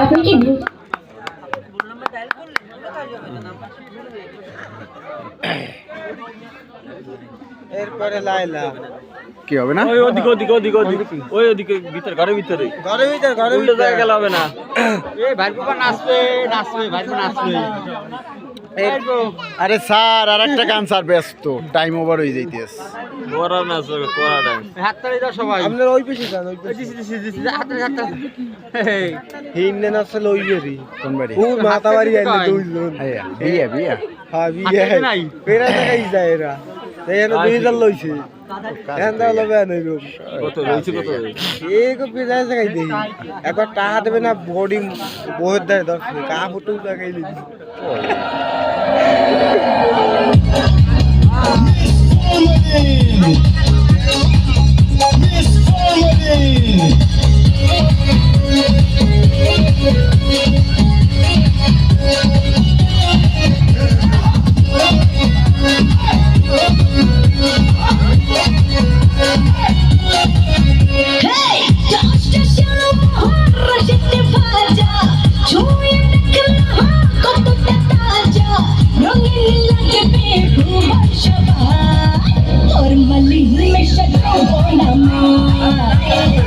আপনি কি? এরপরে লাইলা কি হবে না? ওই ওদিকে ওদিকে ওদিকে ওদিকে। ওই ওদিকে ভিতরে ঘরের ভিতরে। ঘরে ভিতর ঘরে উল্টো জায়গা গেলে হবে না। এই ভাই নাচবে নাচবে ভাই নাচবে আরে স্যার আর একটা গান স্যার ব্যস্ত। টাইম ওভার হয়ে যাইতেছে। কোরা না স্যার কোরা ডান্স হাত দাও সবাই। আপনার ওই পিছে যান ওই পিছে দিছি দিছি দিছি হাত তালি হাত তালি হিন্নে নাচলে ওই বেরি কোন বাড়ি? ও মাথা বাড়ি আইলে দুইজন। আইয়া, বিয়া বিয়া। হ্যাঁ বিয়ে। নাই? পেরা দেখাই যায় এরা। এখানে দুই হাজার লইছে। একবার টাকা দেবে না বডি বহুত দেয় দশ কা ফুটু ¡Vamos!